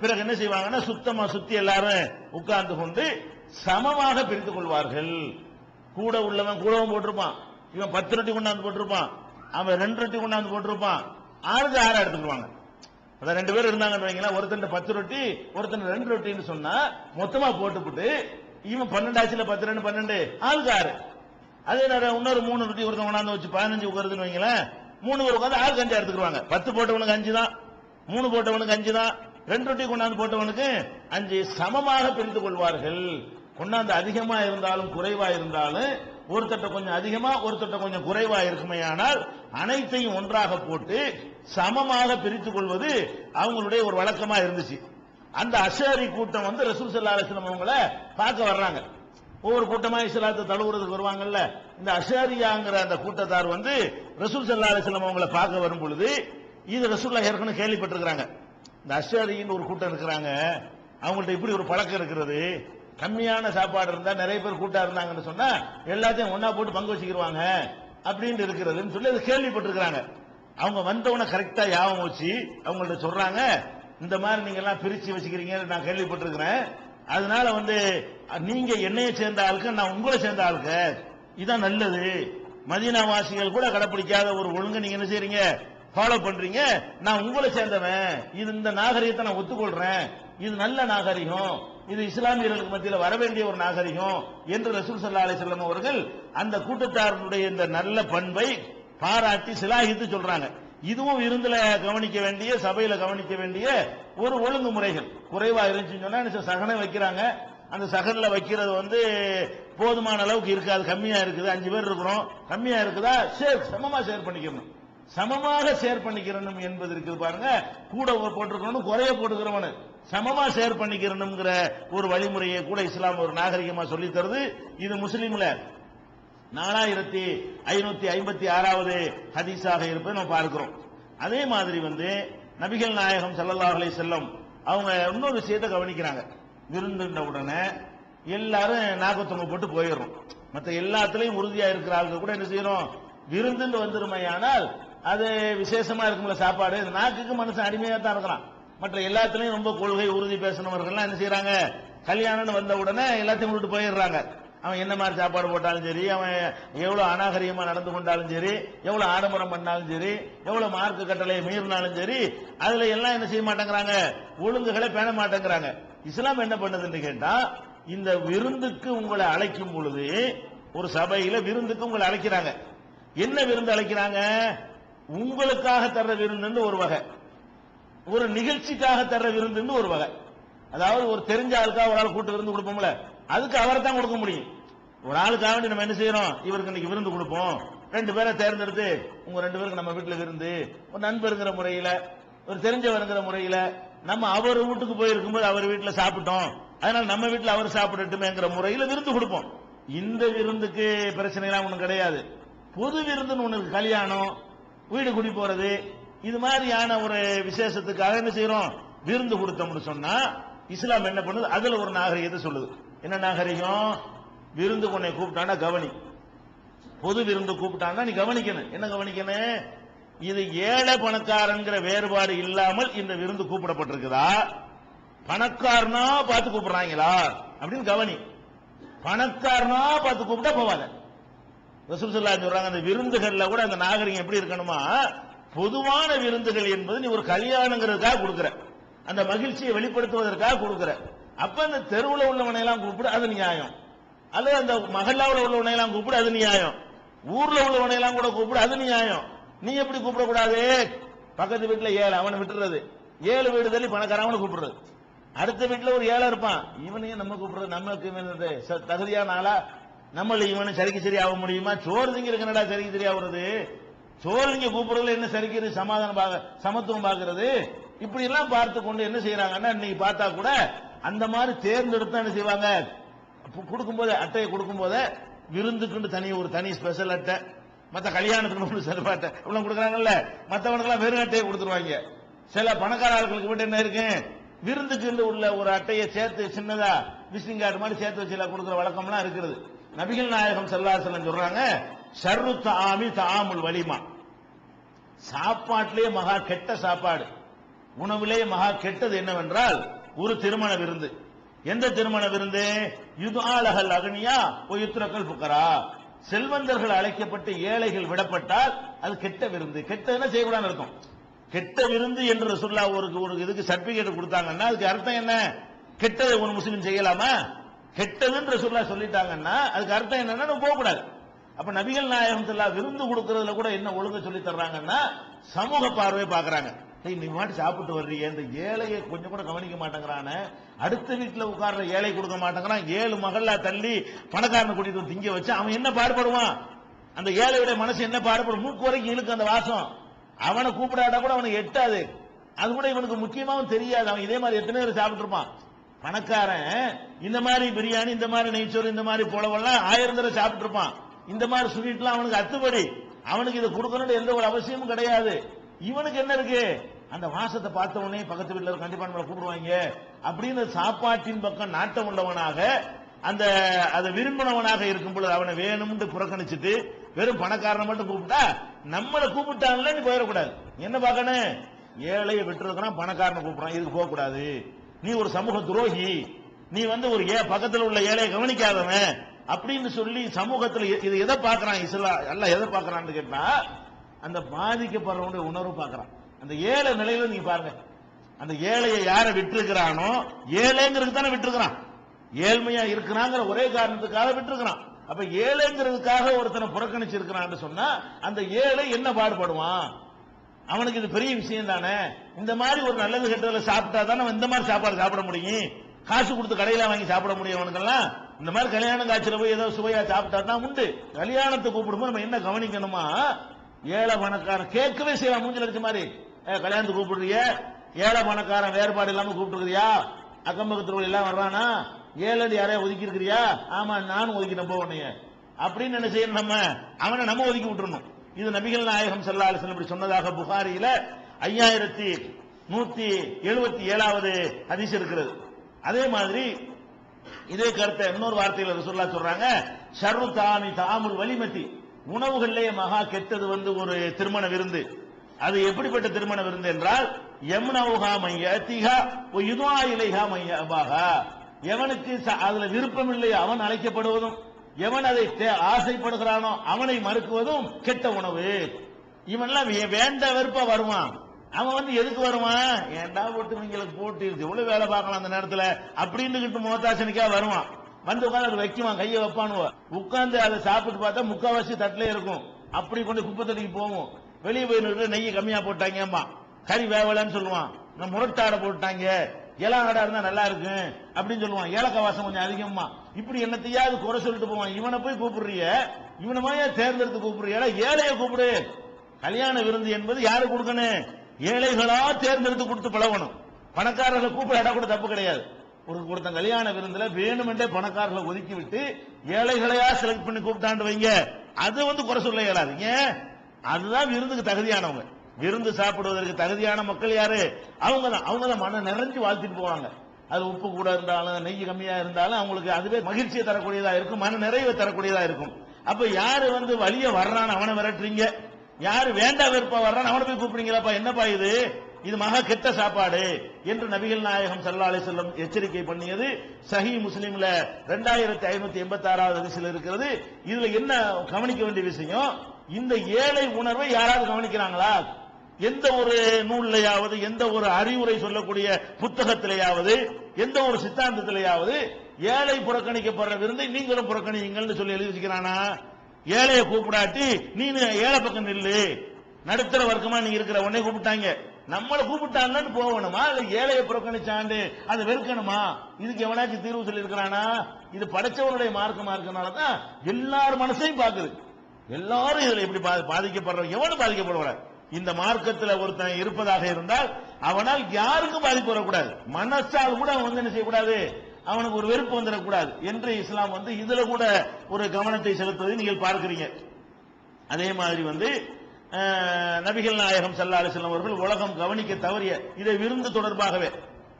பிறகு என்ன செய்வாங்கன்னா சுத்தமா சுத்தி எல்லாரும் உட்கார்ந்து கொண்டு சமமாக பிரித்துக் கொள்வார்கள். கூட உள்ளவன் கூடவும் போட்டிருப்பான். இவன் பத்து ரொட்டி கொண்டாந்து போட்டிருப்பான். அவன் ரெண்டு ரொட்டி கொண்டாந்து போட்டிருப்பான். ஆளுக்கு ஆறா எடுத்துக்கிடுவாங்க. அதான் ரெண்டு பேர் இருந்தாங்கன்னு வைங்களேன். ஒருத்தன் பத்து ரொட்டி ஒருத்தன் ரெண்டு ரொட்டின்னு சொன்னா மொத்தமா போட்டுப்புட்டு இவன் பன்னெண்டாச்சுல பத்து ரெண்டு பன்னெண்டு ஆளுக்கு ஆறு. அதே நேரம் இன்னொரு மூணு ரொட்டி ஒருத்தன் கொண்டாந்து வச்சு பதினஞ்சு உட்காருதுன்னு வைங்களேன். மூணு பேர் உட்காந்து ஆளுக்கு அஞ்சு எடுத்துக்கிடுவாங்க. பத்து போட்டவனுக்கு அஞ்சு தான் மூணு போட்டவனுக்கு அஞ்சு தான் ரெண்டு ரொட்டி கொண்டாந்து போட்டவனுக்கு அஞ்சு சமமாக பிரித்துக் கொள்வார்கள். கொண்டாந்து அதிகமா இருந்தாலும் குறைவா இருந்தாலும் ஒருத்தட்ட கொஞ்சம் அதிகமா ஒருத்தட்ட கொஞ்சம் குறைவா இருக்குமே ஆனால் அனைத்தையும் ஒன்றாக போட்டு சமமாக பிரித்துக் கொள்வது அவங்களுடைய ஒரு வழக்கமா இருந்துச்சு. அந்த அஷாரி கூட்டம் வந்து ரசூல் சல்லா அலிஸ்லாம் அவங்கள பார்க்க வர்றாங்க. ஒவ்வொரு கூட்டமா இஸ்லாத்தை தழுவுறதுக்கு வருவாங்கல்ல இந்த அஷாரியாங்கிற அந்த கூட்டத்தார் வந்து ரசூல் சல்லா அலிஸ்லாம் அவங்கள பார்க்க வரும் பொழுது இது ரசூல்லா ஏற்கனவே கேள்விப்பட்டிருக்கிறாங்க. இந்த அஷாரின்னு ஒரு கூட்டம் இருக்கிறாங்க. அவங்கள்ட்ட இப்படி ஒரு பழக்கம் இருக்கிறது. கம்மியான சாப்பாடு இருந்தா நிறைய பேர் கூட்டா இருந்தாங்கன்னு சொன்னா எல்லாத்தையும் ஒன்னா போட்டு பங்கு வச்சுக்கிருவாங்க அப்படின்னு இருக்கிறதுன்னு சொல்லி அது கேள்விப்பட்டிருக்கிறாங்க. அவங்க வந்தவன கரெக்டா யாபம் வச்சு அவங்கள்ட்ட சொல்றாங்க. இந்த மாதிரி நீங்க எல்லாம் பிரிச்சு வச்சுக்கிறீங்கன்னு நான் கேள்விப்பட்டிருக்கிறேன். அதனால வந்து நீங்க என்னைய சேர்ந்த ஆளுக்கு நான் உங்களை சேர்ந்த ஆளுக்கு இதான் நல்லது. மதீனாவாசிகள் கூட கடைப்பிடிக்காத ஒரு ஒழுங்கு நீங்க என்ன செய்றீங்க? ஃபாலோ பண்றீங்க. நான் உங்களை சேர்ந்தவன். இது இந்த நாகரிகத்தை நான் ஒத்துக்கொள்றேன். இது நல்ல நாகரிகம். இது இஸ்லாமியர்களுக்கு மத்தியில் வர வேண்டிய ஒரு நாகரிகம் என்று ரசூல் சல்லா அலிசல்லம் அவர்கள் அந்த கூட்டத்தாருடைய இந்த நல்ல பண்பை பாராட்டி சிலாகித்து சொல்றாங்க. இதுவும் விருந்துல கவனிக்க வேண்டிய சபையில கவனிக்க வேண்டிய ஒரு ஒழுங்குமுறைகள் குறைவா இருந்துச்சுன்னு சொன்னா சகனை வைக்கிறாங்க. அந்த சகனில் வைக்கிறது வந்து போதுமான அளவுக்கு இருக்காது. கம்மியா இருக்குது. அஞ்சு பேர் இருக்கிறோம். கம்மியா இருக்குதா? ஷேர் சமமா ஷேர் பண்ணிக்கணும். சமமாக ஷேர் பண்ணிக்கிறணும் என்பது இருக்குது பாருங்க. கூட போட்டிருக்கணும் குறைய போட்டுக்கிறவனு. சமமா ஷேர் பண்ணிக்கிறணுங்கிற ஒரு வழிமுறையை கூட இஸ்லாம் ஒரு நாகரிகமா சொல்லி தருது. இது முஸ்லீம்ல நாலாயிரத்தி ஐநூத்தி ஐம்பத்தி ஆறாவது ஹதீஸாக இருப்பதை நம்ம பார்க்கிறோம். அதே மாதிரி வந்து நபிகள் நாயகம் ஸல்லல்லாஹு செல்லும் செல்லம் அவங்க இன்னொரு விஷயத்தை கவனிக்கிறாங்க. விருந்துண்ட உடனே எல்லாரும் நாகத்தொங்க போட்டு போயிடுறோம். மற்ற எல்லாத்துலயும் உறுதியா இருக்கிற ஆளுங்க கூட என்ன செய்யறோம்? விருந்துன்னு வந்துருமையானால் அது விசேஷமா இருக்கும்ல சாப்பாடு. நாக்குக்கு மனுஷன் அடிமையா தான் இருக்கிறான். மற்ற எல்லாத்துலயும் ரொம்ப கொள்கை உறுதி பேசினவர்கள்லாம் என்ன செய்யறாங்க கல்யாணம்னு வந்த உடனே எல்லாத்தையும் விட்டுட்டு போயிடுறாங்க. அவன் என்ன மாதிரி சாப்பாடு போட்டாலும் சரி அவன் எவ்வளவு அநாகரிகமா நடந்து கொண்டாலும் சரி எவ்வளவு ஆடம்பரம் பண்ணாலும் சரி எவ்வளவு மார்க்கு கட்டளையை மீறினாலும் சரி அதுல எல்லாம் என்ன செய்ய மாட்டேங்கிறாங்க? ஒழுங்குகளை பேண மாட்டேங்கிறாங்க. இஸ்லாம் என்ன பண்ணுதுன்னு கேட்டா இந்த விருந்துக்கு உங்களை அழைக்கும் பொழுது ஒரு சபையில விருந்துக்கு உங்களை அழைக்கிறாங்க. என்ன விருந்து அழைக்கிறாங்க? உங்களுக்காக தர்ற விருந்துன்னு ஒரு வகை. ஒரு நிகழ்ச்சிக்காக தர்ற விருந்துன்னு ஒரு வகை. அதாவது ஒரு தெரிஞ்ச ஆளுக்காக ஒரு ஆள் கூட்டு விருந்து கொடுப்போம்ல அதுக்கு அவரை தான் கொடுக்க முடியும். ஒரு ஆளுக்காக வேண்டி நம்ம என்ன செய்யறோம்? இவருக்கு இன்னைக்கு விருந்து கொடுப்போம். ரெண்டு பேரை தேர்ந்தெடுத்து உங்க ரெண்டு பேருக்கு நம்ம வீட்டுல விருந்து ஒரு நண்பருங்கிற முறையில ஒரு தெரிஞ்சவருங்கிற முறையில நம்ம அவர் வீட்டுக்கு போயிருக்கும் போது அவர் வீட்டுல சாப்பிட்டோம். அதனால நம்ம வீட்டுல அவர் சாப்பிடட்டுமேங்கிற முறையில விருந்து கொடுப்போம். இந்த விருந்துக்கு பிரச்சனை எல்லாம் ஒண்ணும் கிடையாது. பொது விருந்துன்னு உனக்கு கல்யாணம் வீடு குடி போறது. இது மாதிரியான ஒரு விசேஷத்துக்காக என்ன செய்யறோம் விருந்து கொடுத்தோம்னு சொன்னா இஸ்லாம் என்ன பண்ணுது? அதுல ஒரு நாகரிகத்தை சொல்லுது. என்ன நாகரிகம்? விருந்து உன்னை கூப்பிட்டானா கவனி. பொது விருந்து கூப்பிட்டான்னா நீ கவனிக்கணும். என்ன கவனிக்கணும் இது ஏழை பணக்காரங்கிற வேறுபாடு இல்லாமல் இந்த விருந்து கூப்பிடப்பட்டிருக்குதா? பணக்காரனா பார்த்து கூப்பிடுறாங்களா? அப்படின்னு கவனி. பணக்காரனா பார்த்து கூப்பிட்டா போவாங்க ரசூல் சொல்றாங்க அந்த விருந்துகள்ல கூட அந்த நாகரிகம் எப்படி இருக்கணுமா? பொதுவான விருந்துகள் என்பது நீ ஒரு கல்யாணங்கிறதுக்காக கொடுக்குற. அந்த மகிழ்ச்சியை வெளிப்படுத்துவதற்காக கொடுக்குற. அப்ப அந்த தெருவில் உள்ளவனை எல்லாம் கூப்பிடு அது நியாயம். அல்லது அந்த மகல்லாவில் உள்ளவனை எல்லாம் கூப்பிடு அது நியாயம். ஊர்ல உள்ளவனை எல்லாம் கூட கூப்பிடு அது நியாயம். நீ எப்படி கூப்பிடக்கூடாது? பக்கத்து வீட்டுல ஏழு அவனை விட்டுறது. ஏழு வீடு தள்ளி பணக்காரவனை கூப்பிடுறது. அடுத்த வீட்டுல ஒரு ஏழை இருப்பான். இவனையும் நம்ம கூப்பிடுறது நமக்கு ச- தகுதியான ஆளா நம்மள இவனு சரிக்கு சரியாக முடியுமா? சோறு திங்க இருக்கனடா சரிக்கு சரியாகிறது சோறு திங்க கூப்பிடுறதுல என்ன சரிக்கிறது சமாதானம் பார்க்க சமத்துவம் பார்க்கறது இப்படி எல்லாம் பார்த்து கொண்டு என்ன செய்யறாங்கன்னா இன்னைக்கு பார்த்தா கூட அந்த மாதிரி தேர்ந்தெடுத்து என்ன செய்வாங்க? கொடுக்கும்போது அட்டையை கொடுக்கும்போது விருந்துக்குன்னு தனி ஒரு தனி ஸ்பெஷல் அட்டை மற்ற கல்யாணத்துக்கு ஒன்று சிறப்பு அட்டை இவ்வளவு கொடுக்குறாங்கல்ல? மற்றவனுக்கெல்லாம் வெறும் அட்டையை கொடுத்துருவாங்க. சில பணக்கார ஆட்களுக்கு மட்டும் என்ன இருக்கு? விருந்துக்கு உள்ள ஒரு அட்டையை சேர்த்து சின்னதா விசிங் கார்டு மாதிரி சேர்த்து வச்சு எல்லாம் கொடுக்குற வழக்கம்லாம் இருக்கிறது நபிகள் நாயகம் செல்லாசலம் சொல்றாங்க ஷர்ரு தாமி தாமுல் வலிமா. சாப்பாட்டிலேயே மகா கெட்ட சாப்பாடு. உணவிலே மகா கெட்டது என்னவென்றால் ஒரு திருமண விருந்து. எந்த திருமண விருந்து? யுதாலகல் அகனியா ஒயுத்ரக்கல் புக்கரா செல்வந்தர்கள் அழைக்கப்பட்டு ஏழைகள் விடப்பட்டால் அது கெட்ட விருந்து. கெட்டதுன்னா செய்யக்கூடாது இருக்கும் கெட்ட விருந்து என்று சொல்லா ஒரு ஒரு இதுக்கு சர்டிபிகேட் கொடுத்தாங்கன்னா அதுக்கு அர்த்தம் என்ன? கெட்டதை ஒரு முஸ்லீம் செய்யலாமா? கெட்டதுன்ற சொல்ல சொல்லிட்டாங்கன்னா அதுக்கு அர்த்தம் என்னன்னா நம்ம போகக்கூடாது. அப்ப நபிகள் நாயகம் சொல்லா விருந்து கொடுக்கறதுல கூட என்ன ஒழுங்கு சொல்லி தர்றாங்கன்னா சமூக பார்வை பாக்குறாங்க நீ மாட்டு சாப்பிட்டு வர்றீங்க இந்த ஏழையை கொஞ்சம் கூட கவனிக்க மாட்டேங்கிறான. அடுத்த வீட்டில் உட்கார்ற ஏழை கொடுக்க மாட்டேங்கிறான். ஏழு மகளா தள்ளி பணக்காரனை கூட்டிட்டு திங்க வச்சு அவன் என்ன பாடுபடுவான்? அந்த ஏழையுடைய மனசு என்ன பாடுபடும்? மூக்கு வரைக்கும் இழுக்கு அந்த வாசம். அவனை கூப்பிடாட்டா கூட அவனுக்கு எட்டாது. அது கூட இவனுக்கு முக்கியமாகவும் தெரியாது. அவன் இதே மாதிரி எத்தனை பேர் சாப்பிட்டு இருப்பான் பணக்காரன் இந்த மாதிரி பிரியாணி இந்த மாதிரி நெய்ச்சோறு இந்த மாதிரி புலவெல்லாம் ஆயிரம் தடவை சாப்பிட்டு இருப்பான் இந்த மாதிரி ஸ்வீட்லாம் அவனுக்கு அத்துப்படி அவனுக்கு இதை கொடுக்கணும்னு எந்த ஒரு அவசியமும் கிடையாது. இவனுக்கு என்ன இருக்கு? அந்த வாசத்தை பார்த்த உடனே பக்கத்து வீட்டில் கண்டிப்பா நம்மளை கூப்பிடுவாங்க. அப்படின்னு சாப்பாட்டின் பக்கம் நாட்டம் உள்ளவனாக அந்த அதை விரும்பினவனாக இருக்கும் பொழுது அவனை வேணும்னு புறக்கணிச்சுட்டு வெறும் பணக்காரனை மட்டும் கூப்பிட்டா நம்மளை கூப்பிட்டாங்களே நீ போயிடக்கூடாது. என்ன பார்க்கணும்? ஏழையை விட்டுருக்கிறான் பணக்காரனை கூப்பிடுறான் இதுக்கு போகக்கூடாது. நீ ஒரு சமூக துரோகி. நீ வந்து ஒரு ஏ பக்கத்தில் உள்ள ஏழையை கவனிக்காதவன். அப்படின்னு சொல்லி சமூகத்தில் இது எதை பார்க்கறான் இஸ்லா எல்லாம் எதை பார்க்கறான்னு கேட்டா அந்த பாதிக்கப்படுறவனுடைய உணர்வு பார்க்கறான். அந்த ஏழை நிலையில நீங்க பாருங்க. அந்த ஏழையை யாரை விட்டுருக்கிறானோ ஏழைங்கிறது தானே விட்டுருக்கிறான். ஏழ்மையா இருக்கிறாங்கிற ஒரே காரணத்துக்காக விட்டுருக்கிறான். அப்ப ஏழைங்கிறதுக்காக ஒருத்தனை புறக்கணிச்சிருக்கிறான்னு சொன்னா அந்த ஏழை என்ன பாடுபடுவான்? அவனுக்கு இது பெரிய விஷயம் தானே? இந்த மாதிரி ஒரு நல்லது கெட்டதில் சாப்பிட்டா தானே இந்த மாதிரி சாப்பாடு சாப்பிட முடியும்? காசு கொடுத்து கடையில வாங்கி சாப்பிட முடியும் அவனுக்கெல்லாம்? இந்த மாதிரி கல்யாணம் காய்ச்சல போய் ஏதோ சுவையா சாப்பிட்டான்னா உண்டு. கல்யாணத்தை கூப்பிடும்போது நம்ம என்ன கவனிக்கணுமா? ஏழை பணக்காரன் கேட்கவே செய்யலாம் மூஞ்சில அடிச்ச மாதிரி. ஏ, கூப்பிடுறிய? ஏழை பணக்காரன் வேறுபாடு இல்லாம கூப்பிட்டுருக்கிறியா? அக்கம் பக்கத்துல எல்லாம் வர்றானா? ஏழடி யாரையா ஒதுக்கி இருக்கிறியா ஆமா நானும் ஒதுக்கிட்டேன் போ உன்னைய. அப்படின்னு என்ன செய்யணும் நம்ம? அவனை நம்ம ஒதுக்கி விட்டுறணும். இது நபிகள் நாயகம் ஸல்லல்லாஹு இப்படி சொன்னதாக புகாரியில ஐயாயிரத்தி நூத்தி எழுபத்தி ஏழாவது ஹதீஸ் இருக்கிறது. அதே மாதிரி இதே கருத்தை இன்னொரு வார்த்தையில் ரசூல்லா சொல்றாங்க ஷர்ரு தாமி தாமுல் வலிமதி. உணவுகள்லேயே மகா கெட்டது வந்து ஒரு திருமண விருந்து. அது எப்படிப்பட்ட திருமண விருந்து என்றால் யமுனவுகா திகா உயுதாயிலைகா இலைகா மையபாகா எவனுக்கு ச- அதுல விருப்பம் இல்லை அவன் அழைக்கப்படுவதும். எவன் அதை தே- ஆசைப்படுகிறானோ அவனை மறுக்குவதும் கெட்ட உணவு. இவன்லாம் வேண்ட வெறுப்பா வருவான். அவன் வந்து எதுக்கு வருவான்? ஏன்டா போட்டு இவங்களுக்கு போட்டு எவ்வளவு வேலை பார்க்கலாம் அந்த நேரத்துல? அப்படின்னுக்கிட்டு முகத்தாசனிக்கா வருவான். வந்து உட்காந்து அதை வைக்குவான் கையை வைப்பானுவ. உட்காந்து அதை சாப்பிட்டு பார்த்தா முக்காவாசி தட்டிலே இருக்கும். அப்படி கொண்டு குப்பை தட்டிக்கு போவோம். வெளியே போய் நின்று நெய் கம்மியா போட்டாங்கம்மா. கறி வேவலன்னு சொல்லுவான். முரட்டாடை போட்டாங்க. இளம் இருந்தா நல்லா இருக்கும் அப்படின்னு சொல்லுவான். ஏலக்காய் வாசம் கொஞ்சம் அதிகமா இப்படி என்னத்தையாவது குறை சொல்லிட்டு போவான். இவனை போய் கூப்பிடுறிய? இவனை மாதிரியா தேர்ந்தெடுத்து கூப்பிடுறியா? ஏழைய கூப்பிடு. கல்யாண விருந்து என்பது யாரு கொடுக்கணும்? ஏழைகளா தேர்ந்தெடுத்து கொடுத்து பழகணும். பணக்காரர்களை கூப்பிடாட்டா கூட தப்பு கிடையாது. ஒரு ஒருத்தன் கல்யாண விருந்துல வேணுமென்றே பணக்காரர்களை ஒதுக்கி விட்டு ஏழைகளையா செலக்ட் பண்ணி கூப்பிட்டாண்டு வைங்க. அது வந்து குறை சொல்ல இயலாது. ஏன்? அதுதான் விருந்துக்கு தகுதியானவங்க. விருந்து சாப்பிடுவதற்கு தகுதியான மக்கள் யாரு? அவங்க தான் அவங்க தான் மன நிறைஞ்சு வாழ்த்திட்டு போவாங்க. அது உப்பு கூட இருந்தாலும் நெய் கம்மியா இருந்தாலும் அவங்களுக்கு அதுவே மகிழ்ச்சியை தரக்கூடியதா இருக்கும் மன நிறைவை தரக்கூடியதா இருக்கும். அப்ப யாரு வந்து வழிய வர்றான் அவனை விரட்டுறீங்க? யாரு வேண்டா வெறுப்பா வர்றான் அவனை போய் கூப்பிடுறீங்களாப்பா? என்னப்பா இது? இது மகா கெட்ட சாப்பாடு என்று நபிகள் நாயகம் ஸல்லல்லாஹு அலைஹி எச்சரிக்கை பண்ணியது. சஹி முஸ்லீம்ல ரெண்டாயிரத்தி ஐநூத்தி எண்பத்தி ஆறாவது ஹதீஸ்ல இருக்கிறது. இதுல என்ன கவனிக்க வேண்டிய விஷயம்? இந்த ஏழை உணர்வை யாராவது கவனிக்கிறாங்களா? எந்த ஒரு நூல்லையாவது எந்த ஒரு அறிவுரை சொல்லக்கூடிய புத்தகத்திலேயாவது எந்த ஒரு சித்தாந்தத்திலேயாவது ஏழை புறக்கணிக்கப்படுற விருந்தை நீங்களும் புறக்கணிங்கள்னு சொல்லி எழுதி வச்சுக்கிறானா? ஏழையை கூப்பிடாட்டி நீ ஏழை பக்கம் நில்லு. நடுத்தர வர்க்கமா நீங்க இருக்கிற உடனே கூப்பிட்டாங்க. நம்மளை கூப்பிட்டாங்கன்னு போகணுமா? இல்ல ஏழையை புறக்கணிச்சாண்டு அதை வெறுக்கணுமா? இதுக்கு எவனாச்சும் தீர்வு சொல்லி இருக்கிறானா இது படைச்சவனுடைய மார்க்கமா இருக்கனாலதான் எல்லார் மனசையும் பாக்குது எல்லாரும் இதுல எப்படி பா- பாதிக்கப்படுறவங்க எவனும் பாதிக்கப்படுவாங்க இந்த மார்க்கத்தில் ஒருத்தன் இருப்பதாக இருந்தால் அவனால் யாருக்கும் பாதிப்பு வரக்கூடாது. மனசால் கூட அவன் வந்து என்ன செய்யக்கூடாது? அவனுக்கு ஒரு வெறுப்பு வந்துடக்கூடாது. என்று இஸ்லாம் வந்து இதுல கூட ஒரு கவனத்தை செலுத்துவதை நீங்கள் பார்க்கிறீங்க. அதே மாதிரி வந்து நபிகள் நாயகம் ஸல்லல்லாஹு அலைஹி அவர்கள் உலகம் கவனிக்க தவறிய இதை விருந்து தொடர்பாகவே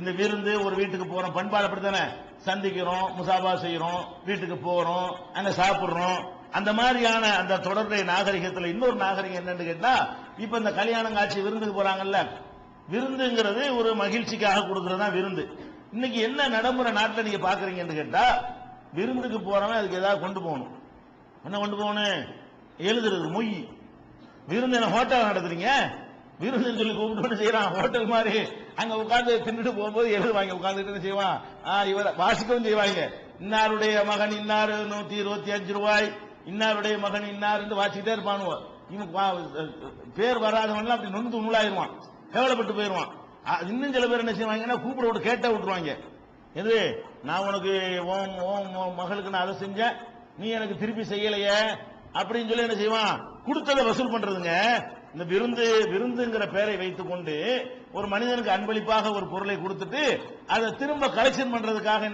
இந்த விருந்து ஒரு வீட்டுக்கு போறோம் பண்பாடு அப்படித்தானே? சந்திக்கிறோம் முசாபா செய்யறோம் வீட்டுக்கு போறோம் அங்க சாப்பிடுறோம். அந்த மாதிரியான அந்த தொடர்புடைய நாகரிகத்தில் இன்னொரு நாகரிகம் என்னன்னு கேட்டா இப்ப இந்த கல்யாணம் காட்சி விருந்துக்கு போறாங்கல்ல விருந்துங்கிறது ஒரு மகிழ்ச்சிக்காக கொடுக்கறது தான் விருந்து. இன்னைக்கு என்ன நடைமுறை நாட்டில் நீங்க பாக்குறீங்கன்னு கேட்டா விருந்துக்கு போறவன் அதுக்கு ஏதாவது கொண்டு போகணும். என்ன கொண்டு போகணும்? எழுதுறது மொய். விருந்து என்ன ஹோட்டல் நடத்துறீங்க? விருந்துன்னு சொல்லி கூப்பிட்டு செய்யறான் ஹோட்டல் மாதிரி. அங்க உட்காந்து தின்னுட்டு போகும்போது எழுதுவாங்க உட்கார்ந்துட்டு உட்காந்துட்டு செய்வான்? ஆ, வாசிக்கவும் செய்வாங்க. இன்னாருடைய மகன் இன்னாரு நூத்தி இருபத்தி அஞ்சு ரூபாய். இன்னாருடைய மகன் இன்னாருன்னு வாசிக்கிட்டே இருப்பானுவோ. இவன் பேர் வராதவன்லாம் அப்படி நொந்து நூலாயிருவான். கேவலப்பட்டு போயிடுவான் இன்னும் சில பேர் என்ன செய்வாங்கன்னா கூப்பிட விட்டு கேட்ட விட்டுருவாங்க. எது நான் உனக்கு ஓம் ஓம் மகளுக்கு நான் அதை செஞ்சேன் நீ எனக்கு திருப்பி செய்யலையே அப்படின்னு சொல்லி என்ன செய்வான்? கொடுத்ததை வசூல் பண்றதுங்க. இந்த விருந்து விருந்துங்கிற பெயரை வைத்துக் கொண்டு ஒரு மனிதனுக்கு அன்பளிப்பாக ஒரு பொருளை கொடுத்துட்டு அதை திரும்ப கலெக்ஷன் பண்றதுக்காக